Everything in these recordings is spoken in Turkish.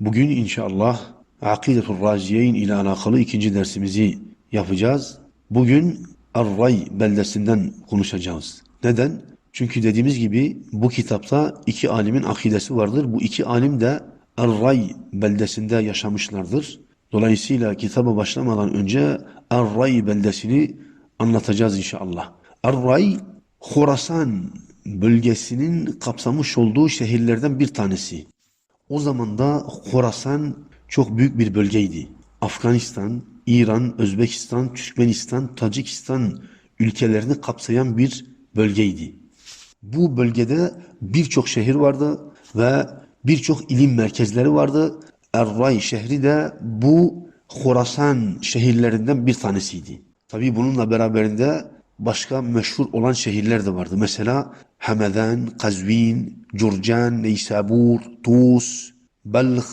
Bugün inşallah Akidetul Raziyeyn ile alakalı ikinci dersimizi yapacağız. Bugün Ar-Ray beldesinden konuşacağız. Neden? Çünkü dediğimiz gibi bu kitapta iki alimin akidesi vardır. Bu iki alim de Ar-Ray beldesinde yaşamışlardır. Dolayısıyla kitaba başlamadan önce Ar-Ray beldesini anlatacağız inşallah. Ar-Ray, Khorasan bölgesinin kapsamış olduğu şehirlerden bir tanesi. O zaman da Khorasan çok büyük bir bölgeydi. Afganistan, İran, Özbekistan, Türkmenistan, Tacikistan ülkelerini kapsayan bir bölgeydi. Bu bölgede birçok şehir vardı ve birçok ilim merkezleri vardı. Erray şehri de bu Khorasan şehirlerinden bir tanesiydi. Tabi bununla beraberinde başka meşhur olan şehirler de vardı. Mesela Hamedan, Kazvin, Curcan, Neysabur, Tus, Balх,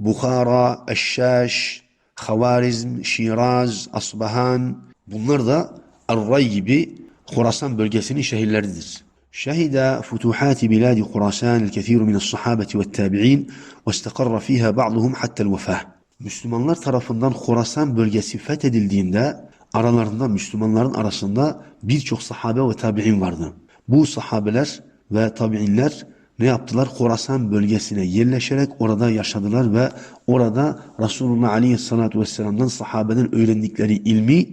Bukhara, Eşşaş, Havarizm, Şiraz, Asbahan bunlar da Array gibi Khorasan bölgesinin şehirleridir. شهد فتوحات بلاد خراسان الكثير من الصحابة والتابعين واستقر فيها بعضهم حتى الوفاة. Müslümanlar tarafından Khorasan bölgesi fethedildiğinde aralarında Müslümanların arasında birçok sahabe ve tabi'in vardı. Bu sahabeler ve tabi'inler ne yaptılar? Khorasan bölgesine yerleşerek orada yaşadılar ve orada Resulullah Aleyhisselatü Vesselam'dan sahabeden öğrendikleri ilmi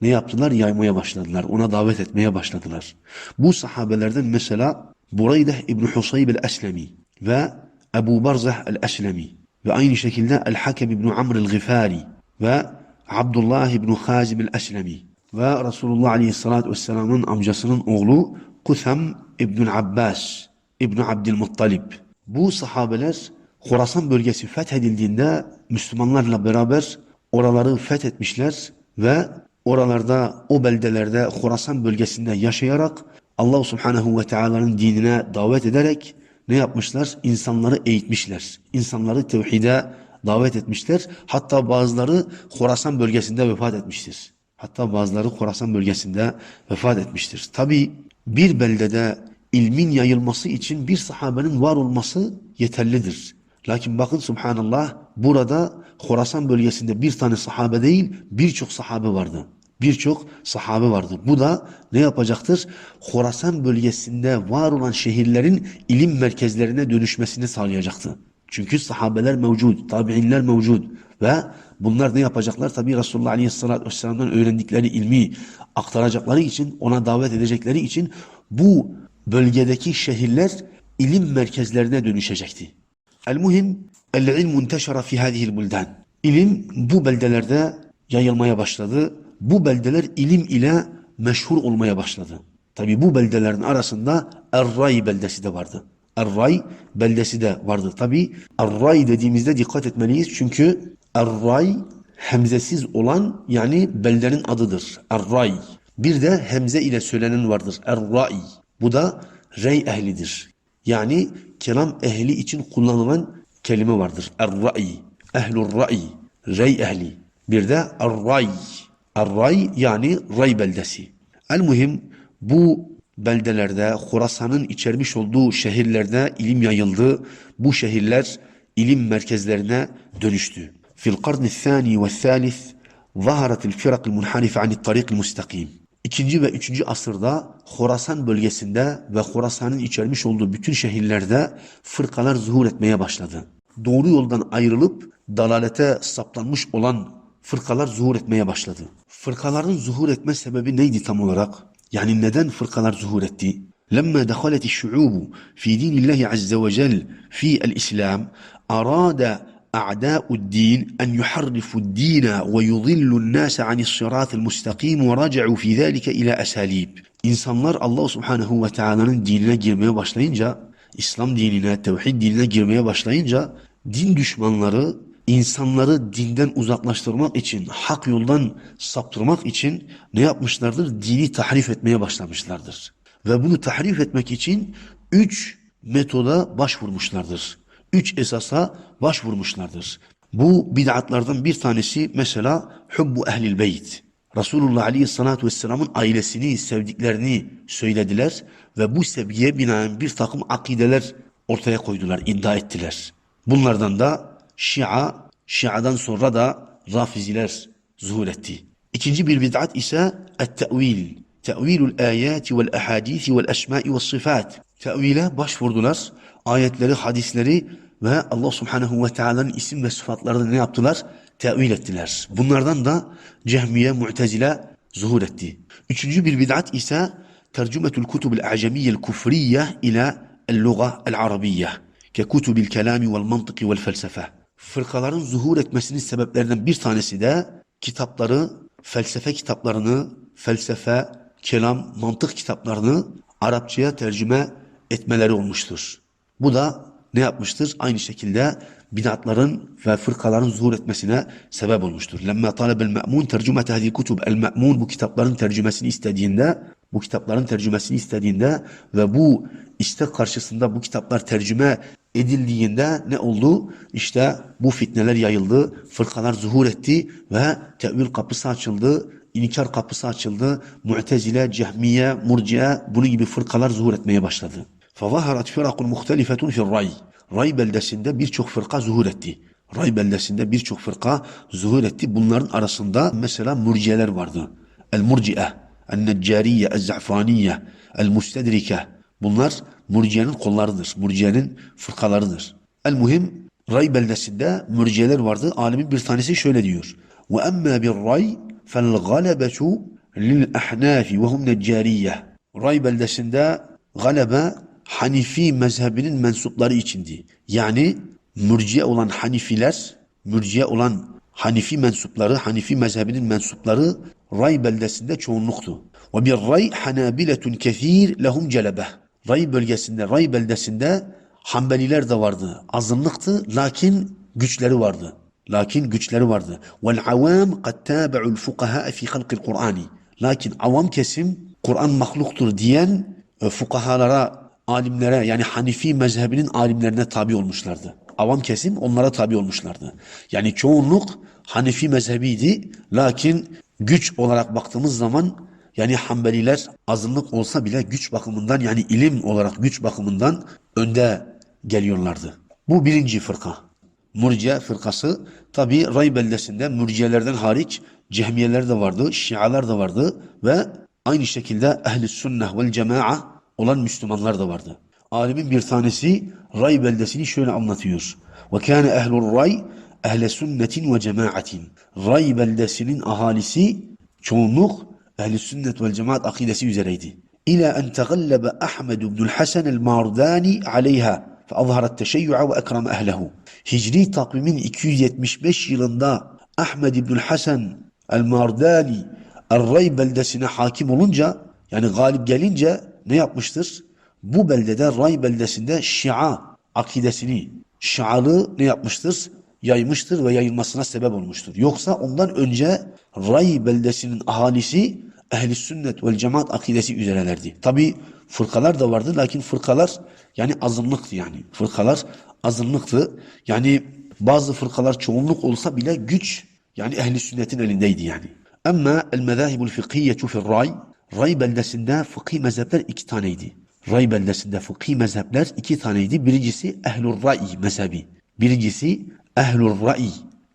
ne yaptılar? Yaymaya başladılar. Ona davet etmeye başladılar. Bu sahabelerden mesela Bureyde İbni Husayb el-Eslemi ve Ebu Barzah el-Eslemi ve aynı şekilde El-Hakem İbni Amr el-Gıfari ve Abdullah İbni Hazim el-Eslemi ve Resulullah Aleyhisselatü Vesselam'ın amcasının oğlu Kutham İbni Abbas İbni Abdülmuttalib. Bu sahabeler Khorasan bölgesi fethedildiğinde Müslümanlarla beraber oraları fethetmişler ve oralarda o beldelerde Khorasan bölgesinde yaşayarak Allah Subhanahu ve Taala'nın dinine davet ederek ne yapmışlar? İnsanları eğitmişler. İnsanları tevhide davet etmişler. Hatta bazıları Khorasan bölgesinde vefat etmiştir. Hatta bazıları Khorasan bölgesinde vefat etmiştir. Tabi bir beldede ilmin yayılması için bir sahabenin var olması yeterlidir. Lakin bakın subhanallah burada Khorasan bölgesinde bir tane sahabe değil birçok sahabe vardı. Birçok sahabe vardı. Bu da ne yapacaktır? Khorasan bölgesinde var olan şehirlerin ilim merkezlerine dönüşmesini sağlayacaktı. Çünkü sahabeler mevcut, tabi'inler mevcut ve bunlar ne yapacaklar? Tabi Resulullah Aleyhisselatü Vesselam'dan öğrendikleri ilmi aktaracakları için, ona davet edecekleri için bu bölgedeki şehirler ilim merkezlerine dönüşecekti. El-muhim, el-ilmu enteşara fi hadihil buldan. İlim bu beldelerde yayılmaya başladı. Bu beldeler ilim ile meşhur olmaya başladı. Tabi bu beldelerin arasında Erray beldesi de vardı. Erray beldesi de vardı. Tabi Erray dediğimizde dikkat etmeliyiz. Çünkü Erray hemzesiz olan yani beldenin adıdır. Erray. Bir de hemze ile söylenen vardır. Erray. Bu da rey ehlidir. Yani kelam ehli için kullanılan kelime vardır. Er-ra'i, ehlur ra'i, rey ehli. Bir de er-ray. Er-ray yani ray beldesi. El-muhim bu beldelerde Khorasan'ın içermiş olduğu şehirlerde ilim yayıldı. Bu şehirler ilim merkezlerine dönüştü. Fil karni thani ve thalith ظهرت الفرق المنحرفة عن الطريق المستقيم. İkinci ve üçüncü asırda Khorasan bölgesinde ve Khorasan'ın içermiş olduğu bütün şehirlerde fırkalar zuhur etmeye başladı. Doğru yoldan ayrılıp dalalete saplanmış olan fırkalar zuhur etmeye başladı. Fırkaların zuhur etme sebebi neydi tam olarak? Yani neden fırkalar zuhur etti? لما دخلت الشعوب في دين الله عز وجل في الإسلام أراد أعداء الدين أن يحرفوا الدين ويضلوا الناس عن الصراط المستقيم ورجعوا في ذلك إلى أساليب İnsanlar Allah Subhanahu ve Taala'nın dinine girmeye başlayınca, İslam dinine, tevhid dinine girmeye başlayınca din düşmanları insanları dinden uzaklaştırmak için, hak yoldan saptırmak için ne yapmışlardır? Dini tahrif etmeye başlamışlardır. Ve bunu tahrif etmek için üç metoda başvurmuşlardır. Üç esasa başvurmuşlardır. Bu bid'atlardan bir tanesi mesela hubbu ehlil beyt. Resulullah Aleyhisselatü Vesselam'ın ailesini, sevdiklerini söylediler ve bu sevgiye binaen bir takım akideler ortaya koydular, iddia ettiler. Bunlardan da Şia, Şia'dan sonra da Rafiziler zuhur etti. İkinci bir bid'at ise et-te'vil. Te'vilul ayati vel ahadisi vel esma'i ve sıfat. Te'vile başvurdular. Ayetleri, hadisleri ve Allah subhanehu ve teala'nın isim ve sıfatlarını ne yaptılar? Tevil ettiler. Bunlardan da Cehmiye, Mu'tezile zuhur etti. Üçüncü bir bid'at ise tercümetül kutubil a'cemiyye'l kufriyye ila el-luga el-arabiyye ke kutubil kelami vel mantıki vel felsefe. Fırkaların zuhur etmesinin sebeplerinden bir tanesi de kitapları, felsefe kitaplarını, felsefe, kelam, mantık kitaplarını Arapçaya tercüme etmeleri olmuştur. Bu da ne yapmıştır? Aynı şekilde bid'atların ve fırkaların zuhur etmesine sebep olmuştur. Lemma talebel me'mun tercümet hadi kutub. El me'mun bu kitapların tercümesini istediğinde, bu kitapların tercümesini istediğinde ve bu istek karşısında bu kitaplar tercüme edildiğinde ne oldu? İşte bu fitneler yayıldı, fırkalar zuhur etti ve tevil kapısı açıldı, inkar kapısı açıldı. Mu'tezile, Cehmiye, Murciye bunun gibi fırkalar zuhur etmeye başladı. فَظَهَرَتْ فِرَقٌ مُخْتَلِفَةٌ فِي الرَّيِّ Ray beldesinde birçok fırka zuhur etti. Ray beldesinde birçok fırka zuhur etti. Bunların arasında mesela murciyeler vardı. El-murciye, el-neccariye, el-za'faniye, el-mustedrike. Bunlar murciyenin kollarıdır. Murciyenin fırkalarıdır. El-muhim Ray beldesinde murciyeler vardı. Alimin bir tanesi şöyle diyor. وَأَمَّا بِالرَّيْ فَالْغَلَبَةُ لِلْأَحْنَافِ وَهُمْ نَجَّارِيَّ Ray beldesinde galebe Hanifi mezhebinin mensupları içindi. Yani mürciye olan Hanifiler, mürciye olan Hanifi mensupları, Hanifi mezhebinin mensupları Ray beldesinde çoğunluktu. Ve bir Ray hanabiletun kethir lehum celebe. Ray bölgesinde, Ray beldesinde Hanbeliler de vardı. Azınlıktı lakin güçleri vardı. Lakin güçleri vardı. Vel avam kad tabi'ul fukaha fi halqil Kur'ani. Lakin avam kesim Kur'an mahluktur diyen e, fukahalara alimlere yani Hanifi mezhebinin alimlerine tabi olmuşlardı. Avam kesim onlara tabi olmuşlardı. Yani çoğunluk Hanifi mezhebiydi. Lakin güç olarak baktığımız zaman yani Hanbeliler azınlık olsa bile güç bakımından yani ilim olarak güç bakımından önde geliyorlardı. Bu birinci fırka. Murciye fırkası tabi Ray beldesinde murciyelerden hariç cehmiyeler de vardı, şialar da vardı ve aynı şekilde ehli sünnet vel cema'a olan Müslümanlar da vardı. Alimin bir tanesi Ray beldesini şöyle anlatıyor. Ve kâne ehlur ray ehle sünnetin ve cemaatin. Ray beldesinin ahalisi çoğunluk ehli sünnet ve cemaat akidesi üzereydi. İlâ en tegallebe Ahmed ibnül Hasan el-Mardani aleyha فأظهر التشيع وأكرم أهله. Hicri takvimin 275 yılında Ahmed İbnül Hasan el-Mardani El-Ray beldesine hakim olunca yani galip gelince ne yapmıştır? Bu beldede Ray beldesinde Şia akidesini, Şialı ne yapmıştır? Yaymıştır ve yayılmasına sebep olmuştur. Yoksa ondan önce Ray beldesinin ahalisi ehli sünnet vel cemaat akidesi üzerelerdi. Tabi fırkalar da vardı lakin fırkalar yani azınlıktı yani. Fırkalar azınlıktı. Yani bazı fırkalar çoğunluk olsa bile güç yani ehli sünnetin elindeydi yani. Ama el mezahibul fikhiyetu fil ray Ray beldesinde fıkhi mezhepler iki taneydi. Ray beldesinde fıkhi mezhepler iki taneydi. Birincisi ehlur ray mezhebi. Birincisi ehlur ray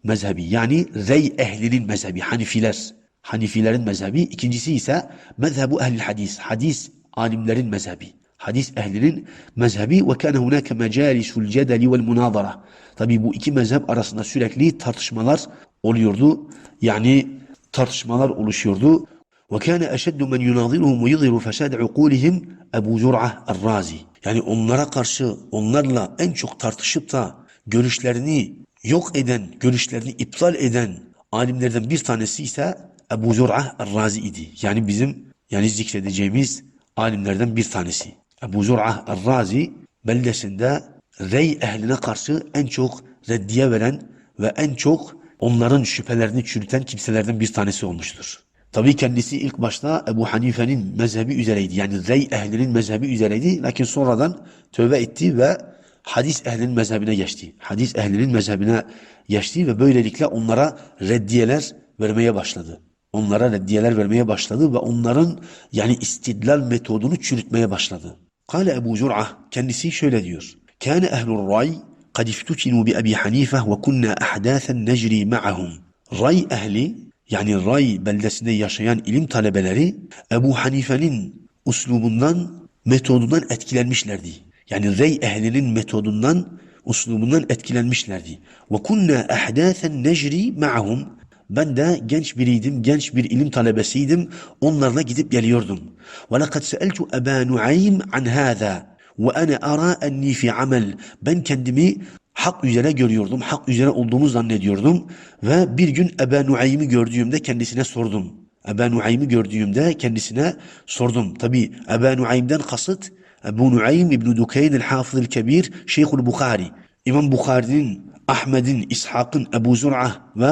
mezhebi. Yani rey ehlinin mezhebi. Hanifiler. Hanifilerin mezhebi. İkincisi ise mezhebu ehlil hadis. Hadis alimlerin mezhebi. Hadis ehlinin mezhebi ve kâne hunâke mecâlisul cedeli vel munâzara. Tabi bu iki mezhep arasında sürekli tartışmalar oluyordu. Yani tartışmalar oluşuyordu. وكان أشد من يناظرهم ويظهر فساد عقولهم Ebu Zur'a Er-Razi. Yani onlara karşı onlarla en çok tartışıp da görüşlerini yok eden, görüşlerini iptal eden alimlerden bir tanesi ise Ebu Zur'a Er-Razi idi. Yani bizim yani zikredeceğimiz alimlerden bir tanesi. Ebu Zur'a Er-Razi beldesinde rey ehline karşı en çok reddiye veren ve en çok onların şüphelerini çürüten kimselerden bir tanesi olmuştur. Tabii kendisi ilk başta Ebu Hanife'nin mezhebi üzereydi. Yani rey ehlinin mezhebi üzereydi. Lakin sonradan tövbe etti ve hadis ehlinin mezhebine geçti. Hadis ehlinin mezhebine geçti ve böylelikle onlara reddiyeler vermeye başladı. Onlara reddiyeler vermeye başladı ve onların yani istidlal metodunu çürütmeye başladı. Kale Ebu Zur'ah kendisi şöyle diyor. Kâne ehlur ray kad iftukinu bi Ebi Hanife ve kunna ahdâthen necri ma'ahum. Ray ehli yani Ray beldesinde yaşayan ilim talebeleri Ebu Hanife'nin uslubundan, metodundan etkilenmişlerdi. Yani Ray ehlinin metodundan, uslubundan etkilenmişlerdi. Ve kunna ahdâthen necri ma'hum. Ben de genç biriydim, genç bir ilim talebesiydim. Onlarla gidip geliyordum. Ve lekad seeltu Eba Nuaym an hâzâ. Ve ana ara enni fi amel. Ben kendimi hak üzere görüyordum, hak üzere olduğumu zannediyordum. Ve bir gün Eba Nuaym'i gördüğümde kendisine sordum. Eba Nuaym'i gördüğümde kendisine sordum. Tabi Eba Nuaym'den kasıt Ebu Nuaym İbn-i Dukayn el-Hafız el-Kebir Şeyhul Bukhari. İmam Bukhari'nin, Ahmet'in, İshak'ın, Ebu Zur'a ve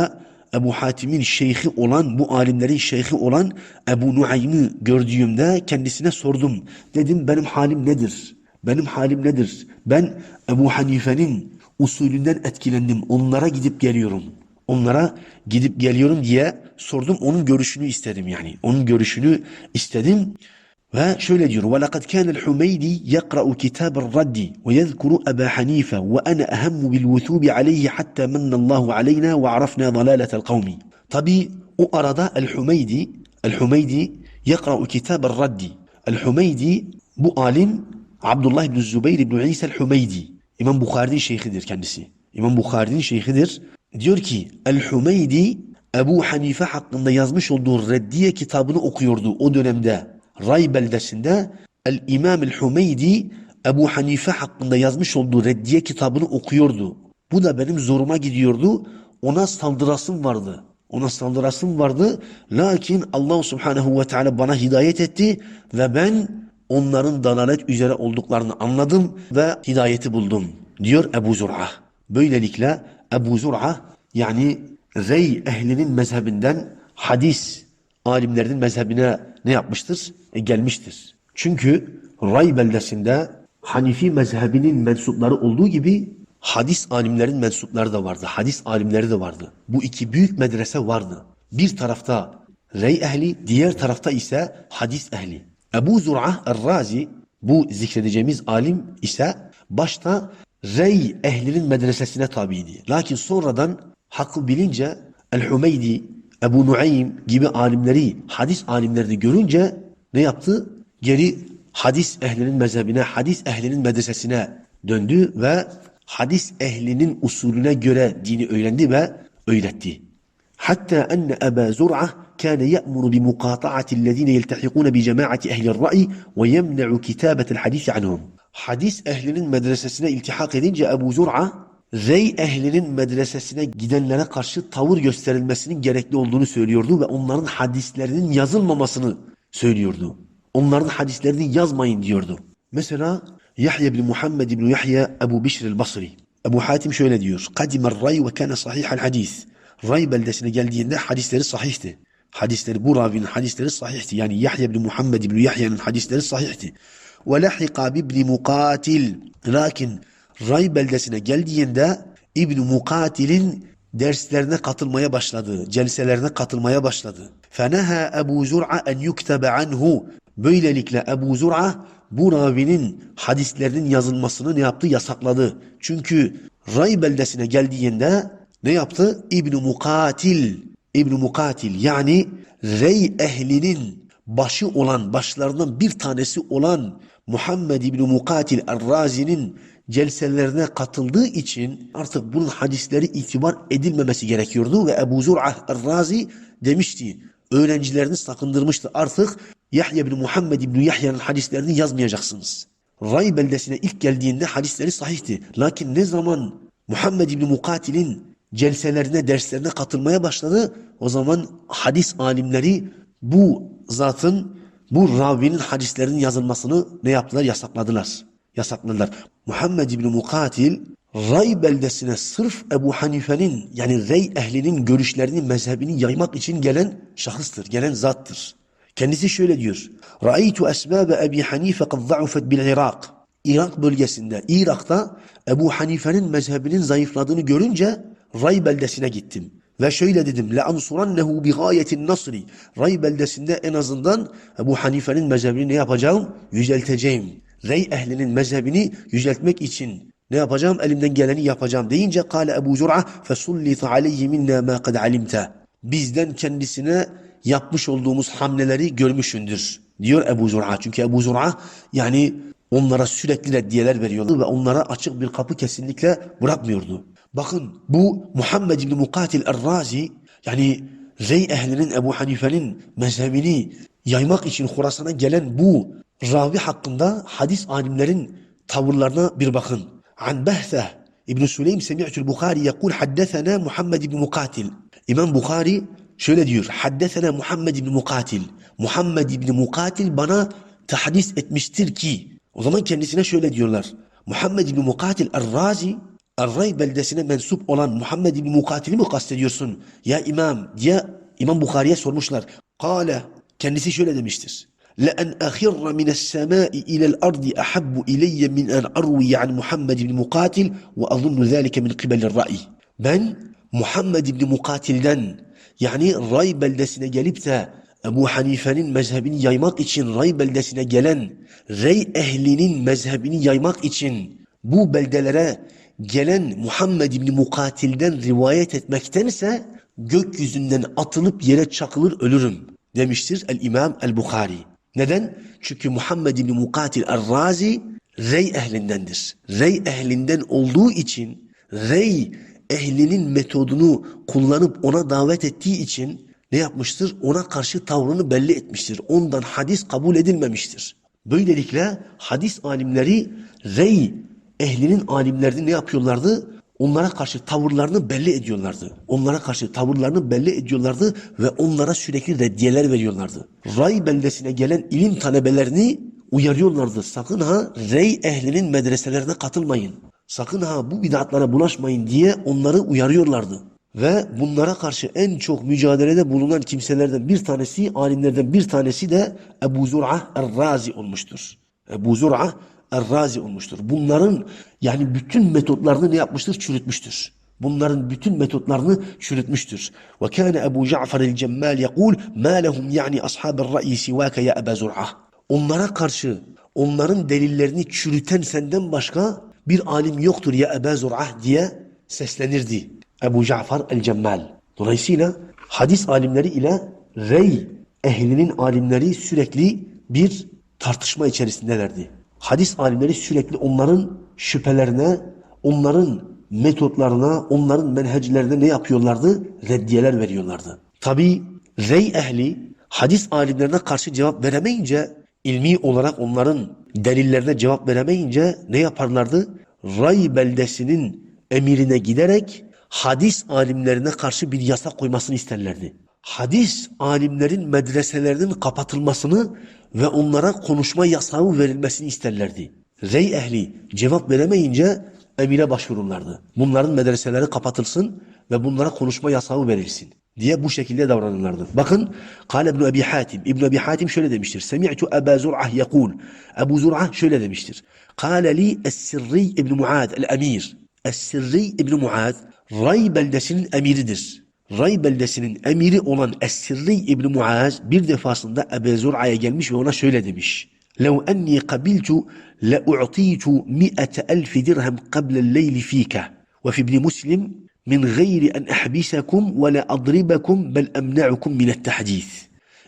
Ebu Hatim'in şeyhi olan, bu alimlerin şeyhi olan Ebu Nuaym'i gördüğümde kendisine sordum. Dedim benim halim nedir? Benim halim nedir? Ben Ebu Hanife'nin usulünden etkilendim. Onlara gidip geliyorum. Onlara gidip geliyorum diye sordum. Onun görüşünü istedim yani. Onun görüşünü istedim. Ve şöyle diyor. وَلَقَدْ كَانَ الْحُمَيْدِ يَقْرَأُ كِتَابَ الرَّدِّ وَيَذْكُرُ أَبَا حَنِيفَ وَأَنَا أَهَمُّ بِالْوُثُوبِ عَلَيْهِ حَتَّى مَنَّ اللّٰهُ عَلَيْنَا وَعَرَفْنَا ضَلَالَةَ الْقَوْمِ Tabi o arada El-Hümeydi El-Hümeydi يَقْرَأُ كِتَابَ الرَّدِّ El-Hümeydi bu alim Abdullah ibn Zübeyir ibn İsa el-Hümeydi. İmam Bukhari'nin şeyhidir kendisi. İmam Bukhari'nin şeyhidir. Diyor ki El-Hümeydi Ebu Hanife hakkında yazmış olduğu reddiye kitabını okuyordu o dönemde. Ray beldesinde El-İmam el-Hümeydi Ebu Hanife hakkında yazmış olduğu reddiye kitabını okuyordu. Bu da benim zoruma gidiyordu. Ona saldırasım vardı. Ona saldırasım vardı. Lakin Allah subhanehu ve teala bana hidayet etti ve ben onların dalalet üzere olduklarını anladım ve hidayeti buldum. Diyor Ebu Zur'a. Böylelikle Ebu Zur'a yani Rey ehlinin mezhebinden hadis alimlerinin mezhebine ne yapmıştır? E, gelmiştir. Çünkü Ray beldesinde Hanifi mezhebinin mensupları olduğu gibi hadis alimlerin mensupları da vardı. Hadis alimleri de vardı. Bu iki büyük medrese vardı. Bir tarafta Rey ehli, diğer tarafta ise hadis ehli. Ebu Zur'a Er-Razi bu zikredeceğimiz alim ise başta Rey ehlinin medresesine tabiydi. Lakin sonradan hakkı bilince El-Hümeydi, Ebu Nuaym gibi alimleri, hadis alimlerini görünce ne yaptı? Geri hadis ehlinin mezhebine, hadis ehlinin medresesine döndü ve hadis ehlinin usulüne göre dini öğrendi ve öğretti. حتى أن أبا زرعة كان يأمر بمقاطعة الذين يلتحقون بجماعة أهل الرأي ويمنع كتابة الحديث عنهم. Hadis ehlinin medresesine iltihak edince Ebu Zur'a, Rey ehlinin medresesine gidenlere karşı tavır gösterilmesinin gerekli olduğunu söylüyordu ve onların hadislerinin yazılmamasını söylüyordu. Onların hadislerini yazmayın diyordu. Mesela Yahya bin Muhammed bin Yahya Ebu Bişr el-Basri. Ebu Hatim şöyle diyor. Kadimer ray ve kana sahihal hadis. Ray beldesine geldiğinde hadisleri sahihti. Hadisleri bu ravinin hadisleri sahihti. Yani Yahya bin Muhammed bin Yahya'nın hadisleri sahihti. Ve lahika ibn Mukatil. Lakin Ray beldesine geldiğinde İbn Mukatil'in derslerine katılmaya başladı. Celselerine katılmaya başladı. Feneha Ebu Zur'a en yuktebe anhu. Böylelikle Ebu Zur'a bu ravinin hadislerinin yazılmasını ne yaptı? Yasakladı. Çünkü Ray beldesine geldiğinde ne yaptı? İbn Mukatil, İbn Mukatil yani Rey ehlinin başı olan, başlarından bir tanesi olan Muhammed İbn Mukatil Er-Razi'nin celselerine katıldığı için artık bunun hadisleri itibar edilmemesi gerekiyordu ve Ebu Zur'a Er-Razi demişti, öğrencilerini sakındırmıştı. Artık Yahya bin Muhammed İbn Yahya'nın hadislerini yazmayacaksınız. Ray beldesine ilk geldiğinde hadisleri sahihti. Lakin ne zaman Muhammed İbn Mukatil'in celselerine, derslerine katılmaya başladı. O zaman hadis alimleri bu zatın, bu ravinin hadislerinin yazılmasını ne yaptılar? Yasakladılar. Yasakladılar. Muhammed İbni Mukatil, Ray beldesine sırf Ebu Hanife'nin yani Rey ehlinin görüşlerini, mezhebini yaymak için gelen şahıstır, gelen zattır. Kendisi şöyle diyor. Ra'aytu esbabe Ebi Hanife kad za'ufet bil Irak. Irak bölgesinde, Irak'ta Ebu Hanife'nin mezhebinin zayıfladığını görünce Ray beldesine gittim. Ve şöyle dedim. La ansurannehu bi gayetin nasri. Ray beldesinde en azından Ebu Hanife'nin mezhebini ne yapacağım? Yücelteceğim. Rey ehlinin mezhebini yüceltmek için ne yapacağım? Elimden geleni yapacağım deyince kâle Ebu Zur'a fesullita aleyhi minna ma kad alimte. Bizden kendisine yapmış olduğumuz hamleleri görmüşündür diyor Ebu Zur'a. Çünkü Ebu Zur'a yani onlara sürekli reddiyeler veriyordu ve onlara açık bir kapı kesinlikle bırakmıyordu. Bakın bu Muhammed İbni Mukatil Er-Razi yani Rey ehlinin Ebu Hanife'nin mezhebini yaymak için Horasan'a gelen bu ravi hakkında hadis alimlerin tavırlarına bir bakın. An Behse İbn Süleym semi'tul Bukhari yekul haddesena Muhammed İbni Mukatil. İmam Bukhari şöyle diyor. Haddesena Muhammed İbni Mukatil. Muhammed İbni Mukatil bana tahdis etmiştir ki. O zaman kendisine şöyle diyorlar. Muhammed İbni Mukatil Er-Razi Array beldesine mensup olan Muhammed İbni Mukatil'i mi kastediyorsun? Ya İmam diye İmam Bukhari'ye sormuşlar. Kale kendisi şöyle demiştir. لأن أخر من السماء إلى الأرض أحب إلي من أن أروي عن محمد بن مقاتل وأظن ذلك من قبل الرأي. Ben Muhammed İbni Mukatil'den yani Ray beldesine gelip de Ebu Hanife'nin mezhebini yaymak için Ray beldesine gelen Rey ehlinin mezhebini yaymak için bu beldelere gelen Muhammed İbni Mukatil'den rivayet etmektense gökyüzünden atılıp yere çakılır ölürüm demiştir el-İmam el-Bukhari. Neden? Çünkü Muhammed İbni Mukatil el-Razi Rey ehlindendir. Rey ehlinden olduğu için Rey ehlinin metodunu kullanıp ona davet ettiği için ne yapmıştır? Ona karşı tavrını belli etmiştir. Ondan hadis kabul edilmemiştir. Böylelikle hadis alimleri Rey ehlinin alimlerini ne yapıyorlardı? Onlara karşı tavırlarını belli ediyorlardı. Onlara karşı tavırlarını belli ediyorlardı ve onlara sürekli reddiyeler veriyorlardı. Ray beldesine gelen ilim talebelerini uyarıyorlardı. Sakın ha Rey ehlinin medreselerine katılmayın. Sakın ha bu bidatlara bulaşmayın diye onları uyarıyorlardı. Ve bunlara karşı en çok mücadelede bulunan kimselerden bir tanesi, alimlerden bir tanesi de Ebu Zur'a Er-Razi olmuştur. Ebu Zur'a Er-Razi olmuştur. Bunların yani bütün metotlarını ne yapmıştır? Çürütmüştür. Bunların bütün metotlarını çürütmüştür. Ve kâne Ebu Ja'far el-Cemmal yekul mâ lehum yani ashab ra'yi sivâke ya Ebu Zur'a. Onlara karşı onların delillerini çürüten senden başka bir alim yoktur ya Ebu Zur'a diye seslenirdi. Ebu Ja'far el-Cemmal. Dolayısıyla hadis alimleri ile rey ehlinin alimleri sürekli bir tartışma içerisindelerdi. Hadis alimleri sürekli onların şüphelerine, onların metotlarına, onların menheclerine ne yapıyorlardı? Reddiyeler veriyorlardı. Tabi rey ehli hadis alimlerine karşı cevap veremeyince, ilmi olarak onların delillerine cevap veremeyince ne yaparlardı? Ray beldesinin emirine giderek hadis alimlerine karşı bir yasa koymasını isterlerdi. Hadis alimlerin medreselerinin kapatılmasını ve onlara konuşma yasağı verilmesini isterlerdi. Rey ehli cevap veremeyince emire başvururlardı. Bunların medreseleri kapatılsın ve bunlara konuşma yasağı verilsin diye bu şekilde davranırlardı. Bakın Kale İbn Ebi Hatim. İbn Ebi Hatim şöyle demiştir. Semi'tu Ebu Zur'ah yekul. Ebu Zur'ah şöyle demiştir. Kale li Es-Sirri İbn Muad el-Emir. Es-Sirri İbn Muad Ray beldesinin emiridir. Ray beldesinin emiri olan Es-Sirri İbn Muaz bir defasında Ebu Zur'a'ya gelmiş ve ona şöyle demiş. لو أني قبلت لأعطيت مئة ألف درهم قبل الليل فيك وفي ابن مسلم من غير أن أحبسكم ولا أضربكم بل أمنعكم من التحديث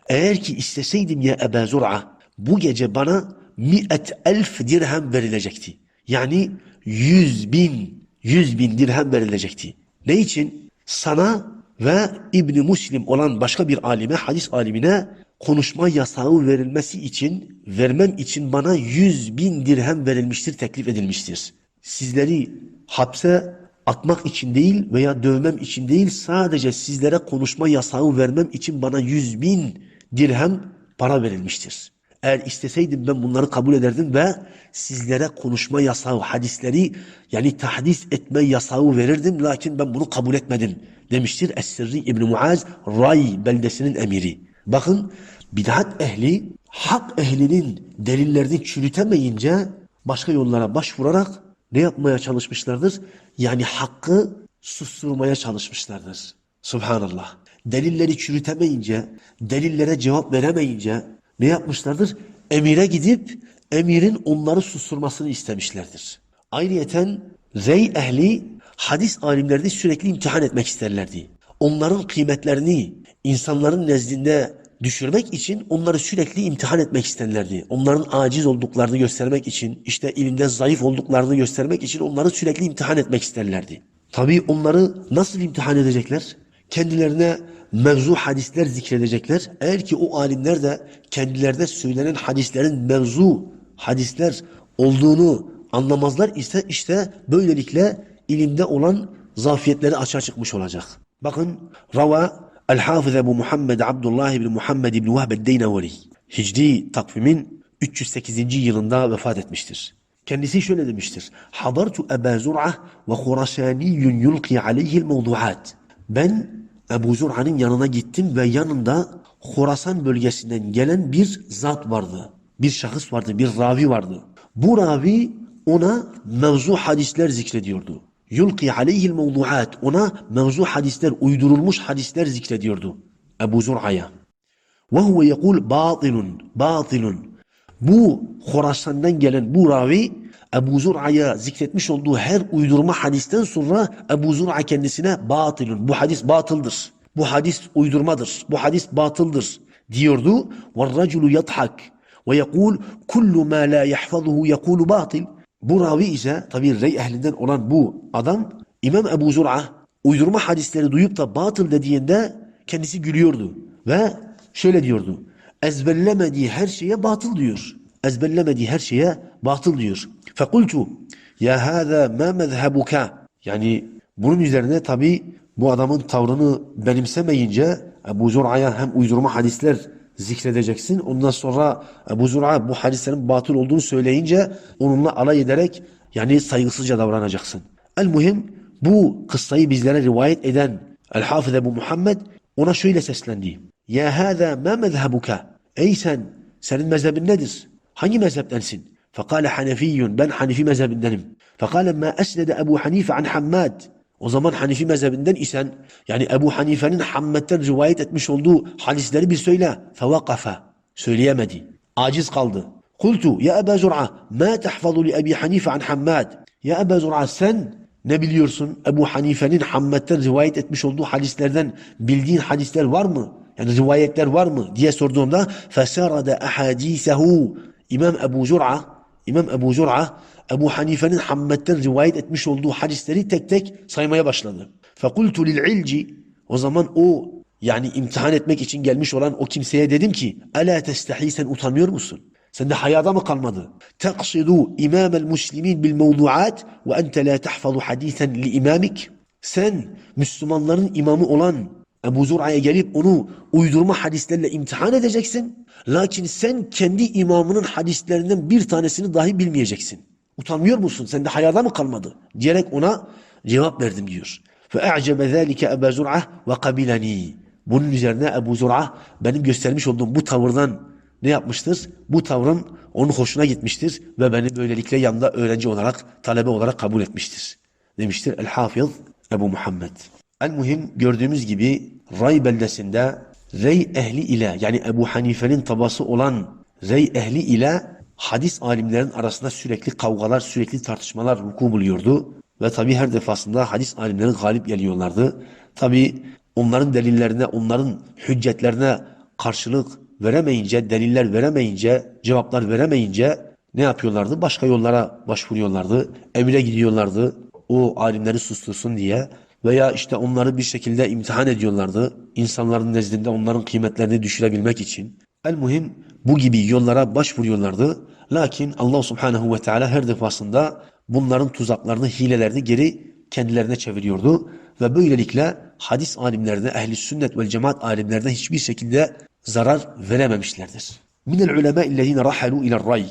Eğer ki isteseydim ya Ebu Zur'a bu gece bana mi'et elf dirhem verilecekti. Yani yüz bin, yüz bin dirhem verilecekti. Ne için? Sana ve İbni Muslim olan başka bir alime, hadis alimine konuşma yasağı verilmesi için, vermem için bana yüz bin dirhem verilmiştir, teklif edilmiştir. Sizleri hapse atmak için değil veya dövmem için değil, sadece sizlere konuşma yasağı vermem için bana yüz bin dirhem para verilmiştir. Eğer isteseydim ben bunları kabul ederdim ve sizlere konuşma yasağı, hadisleri yani tahdis etme yasağı verirdim. Lakin ben bunu kabul etmedim demiştir Es-Sirri İbn Muaz Ray beldesinin emiri. Bakın bid'at ehli hak ehlinin delillerini çürütemeyince başka yollara başvurarak ne yapmaya çalışmışlardır? Yani hakkı susturmaya çalışmışlardır. Subhanallah. Delilleri çürütemeyince, delillere cevap veremeyince ne yapmışlardır? Emire gidip emirin onları susturmasını istemişlerdir. Ayrıyeten rey ehli hadis alimlerini sürekli imtihan etmek isterlerdi. Onların kıymetlerini insanların nezdinde düşürmek için onları sürekli imtihan etmek isterlerdi. Onların aciz olduklarını göstermek için, işte ilimde zayıf olduklarını göstermek için onları sürekli imtihan etmek isterlerdi. Tabii onları nasıl imtihan edecekler? Kendilerine mevzu hadisler zikredecekler. Eğer ki o alimler de kendilerine söylenen hadislerin mevzu hadisler olduğunu anlamazlar ise işte böylelikle ilimde olan zafiyetleri açığa çıkmış olacak. Bakın Rava El-Hafız Ebu Muhammed Abdullah ibn Muhammed ibn Vahb el-Deynaveri Hicri takvimin 308. yılında vefat etmiştir. Kendisi şöyle demiştir. Hadartu Ebu Zur'a ve Khurasaniyyun yulqi aleyhi'l mevduat. Ben Ebu Zur'a'nın yanına gittim ve yanında Khorasan bölgesinden gelen bir zat vardı. Bir şahıs vardı, bir ravi vardı. Bu ravi ona mevzu hadisler zikrediyordu yulki aleyhil mevduat ona mevzu hadisler, uydurulmuş hadisler zikrediyordu Ebu Zur'a'ya. Ve huve yekul batilun, batilun. Bu Horasan'dan gelen bu ravi Ebu Zur'a'ya zikretmiş olduğu her uydurma hadisten sonra Ebu Zur'a kendisine batilun, bu hadis batıldır. Bu hadis uydurmadır, bu hadis batıldır diyordu. Ve raculu yathak ve yekul kullu ma la yahfazuhu yekulu batil. Bu ravi ise tabi rey ehlinden olan bu adam İmam Ebu Zur'a uydurma hadisleri duyup da batıl dediğinde kendisi gülüyordu. Ve şöyle diyordu. Ezberlemediği her şeye batıl diyor. Ezberlemediği her şeye batıl diyor. Fekultu ya hâzâ mâ mezhebuka. Yani bunun üzerine tabi bu adamın tavrını benimsemeyince Ebu Zur'a'ya hem uydurma hadisler zikredeceksin. Ondan sonra Ebu Zur'a bu hadislerin batıl olduğunu söyleyince onunla alay ederek yani saygısızca davranacaksın. El muhim bu kıssayı bizlere rivayet eden El Hafız Ebu Muhammed ona şöyle seslendi. Ya hâzâ mâ mezhebuka. Ey sen, senin mezhebin nedir? Hangi mezheptensin? Fekale Hanefiyyun, ben Hanifi mezhebindenim. Fekale ma esnede Ebu Hanife an Hammad. O zaman Hanifi mezhebinden isen, yani Ebu Hanife'nin Hammad'den rivayet etmiş olduğu hadisleri bir söyle. Fevakafa. Söyleyemedi. Aciz kaldı. Kultu ya Ebu Zur'a ma tehfazu li Ebi Hanife an Hammad. Ya Ebu Zur'a sen ne biliyorsun? Ebu Hanife'nin Hammad'den rivayet etmiş olduğu hadislerden bildiğin hadisler var mı? Yani rivayetler var mı diye sorduğumda fesarada ahadisehu İmam Ebu Zur'a İmam Ebu Zur'a Ebu Hanife'nin Hammad'den rivayet etmiş olduğu hadisleri tek tek saymaya başladı. Lil ilci o zaman o yani imtihan etmek için gelmiş olan o kimseye dedim ki Ela testahi sen utanmıyor musun? Sende hayada mı kalmadı? Bil mevduat ve ente la tahfazu hadisen li imamik. Sen Müslümanların imamı olan Ebu Zur'a'ya gelip onu uydurma hadislerle imtihan edeceksin. Lakin sen kendi imamının hadislerinden bir tanesini dahi bilmeyeceksin. Utanmıyor musun? Sende hayada mı kalmadı? Diyerek ona cevap verdim diyor. فَاَعْجَبَ ذَٰلِكَ اَبَا زُرْعَةِ وَقَبِلَن۪ي Bunun üzerine Ebu Zur'a benim göstermiş olduğum bu tavırdan ne yapmıştır? Bu tavrım onun hoşuna gitmiştir ve beni böylelikle yanında öğrenci olarak, talebe olarak kabul etmiştir. Demiştir El-Hafız Ebu Muhammed. El muhim gördüğümüz gibi Ray beldesinde Rey ehli ile yani Ebu Hanife'nin tabası olan Rey ehli ile hadis alimlerin arasında sürekli kavgalar, sürekli tartışmalar vuku buluyordu. Ve tabi her defasında hadis alimleri galip geliyorlardı. Tabi onların delillerine, onların hüccetlerine karşılık veremeyince, deliller veremeyince, cevaplar veremeyince ne yapıyorlardı? Başka yollara başvuruyorlardı. Emre gidiyorlardı. O alimleri sustursun diye veya işte onları bir şekilde imtihan ediyorlardı. İnsanların nezdinde onların kıymetlerini düşürebilmek için. El muhim bu gibi yollara başvuruyorlardı. Lakin Allah subhanehu ve teala her defasında bunların tuzaklarını, hilelerini geri kendilerine çeviriyordu. Ve böylelikle hadis alimlerine, ehli sünnet ve cemaat alimlerine hiçbir şekilde zarar verememişlerdir. Minel ulema illezine rahalu ile ray.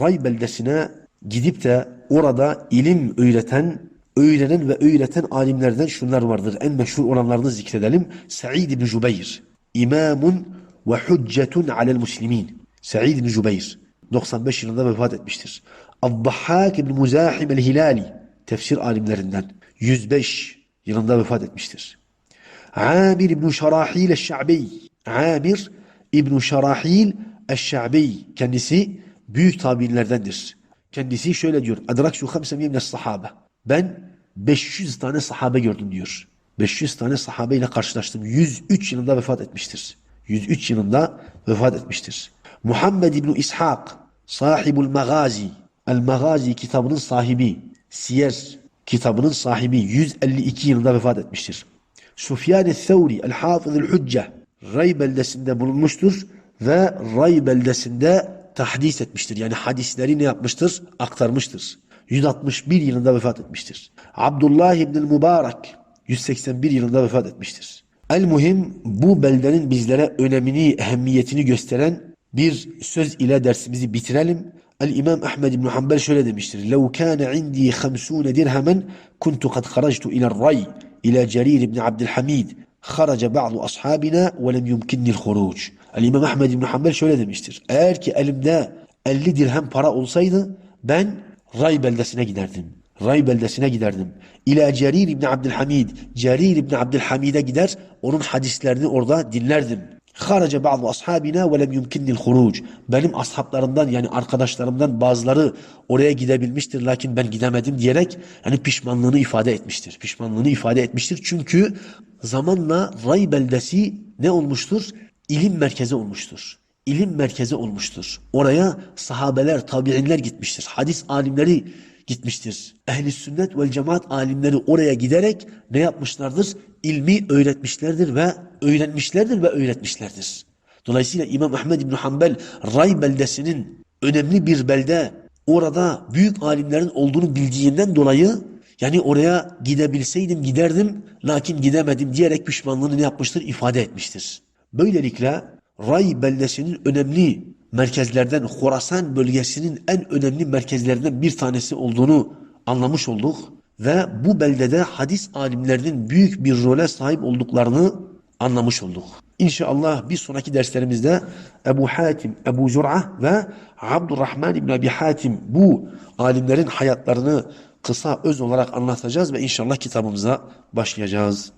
Ray beldesine gidip de orada ilim öğreten, öğrenen ve öğreten alimlerden şunlar vardır. En meşhur olanlarını zikredelim. Sa'id ibn Cübeyr. İmamun ve hüccetun alel muslimin. Sa'id ibn Cübeyr. 95 yılında vefat etmiştir. Abdahhak ibn Muzahim el-Hilali. Tefsir alimlerinden. 105 yılında vefat etmiştir. Amir ibn Şarahil el-Şa'bi. Amir ibn Şarahil el-Şa'bi. Kendisi büyük tabiinlerdendir. Kendisi şöyle diyor. Adraksu hamse mine sahabe. Ben 500 tane sahabe gördüm diyor. 500 tane sahabeyle karşılaştım. 103 yılında vefat etmiştir. 103 yılında vefat etmiştir. Muhammed İbni İshak sahibul magazi El Magazi kitabının sahibi Siyer kitabının sahibi 152 yılında vefat etmiştir. Sufyan-ı Thawri El-Hafız El-Hücce Ray beldesinde bulunmuştur ve Ray beldesinde tahdis etmiştir. Yani hadisleri ne yapmıştır? Aktarmıştır. 161 yılında vefat etmiştir. Abdullah İbn Mübarek 181 yılında vefat etmiştir. El muhim bu beldenin bizlere önemini, ehemmiyetini gösteren bir söz ile dersimizi bitirelim. El İmam Ahmed bin Hanbel şöyle demiştir. "Lev kana indi 50 dirhemen kuntu kad kharajtu ila ray ila Cerir ibn Abdülhamid. Kharaca ba'du ashabina ve lem yumkinni'l huruc." El İmam Ahmed bin Hanbel şöyle demiştir. Eğer ki elimde 50 dirhem para olsaydı ben Ray beldesine giderdim. Ray beldesine giderdim. İla Cerir ibn Abdülhamid. Cerir ibn Abdülhamid'e gider onun hadislerini orada dinlerdim. Haraca bazı ashabina ve lem yumkinnil. Benim ashablarımdan yani arkadaşlarımdan bazıları oraya gidebilmiştir lakin ben gidemedim diyerek yani pişmanlığını ifade etmiştir. Pişmanlığını ifade etmiştir. Çünkü zamanla Ray beldesi ne olmuştur? İlim merkezi olmuştur ilim merkezi olmuştur. Oraya sahabeler, tabiinler gitmiştir. Hadis alimleri gitmiştir. Ehli sünnet ve cemaat alimleri oraya giderek ne yapmışlardır? İlmi öğretmişlerdir ve öğrenmişlerdir ve öğretmişlerdir. Dolayısıyla İmam Ahmed İbn Hanbel Ray beldesinin önemli bir belde orada büyük alimlerin olduğunu bildiğinden dolayı yani oraya gidebilseydim giderdim lakin gidemedim diyerek pişmanlığını ne yapmıştır? ifade etmiştir. Böylelikle Ray beldesinin önemli merkezlerden Horasan bölgesinin en önemli merkezlerinden bir tanesi olduğunu anlamış olduk ve bu beldede hadis alimlerinin büyük bir role sahip olduklarını anlamış olduk. İnşallah bir sonraki derslerimizde Ebu Hatim, Ebu Zur'a ve Abdurrahman İbni Abi Hatim bu alimlerin hayatlarını kısa öz olarak anlatacağız ve inşallah kitabımıza başlayacağız.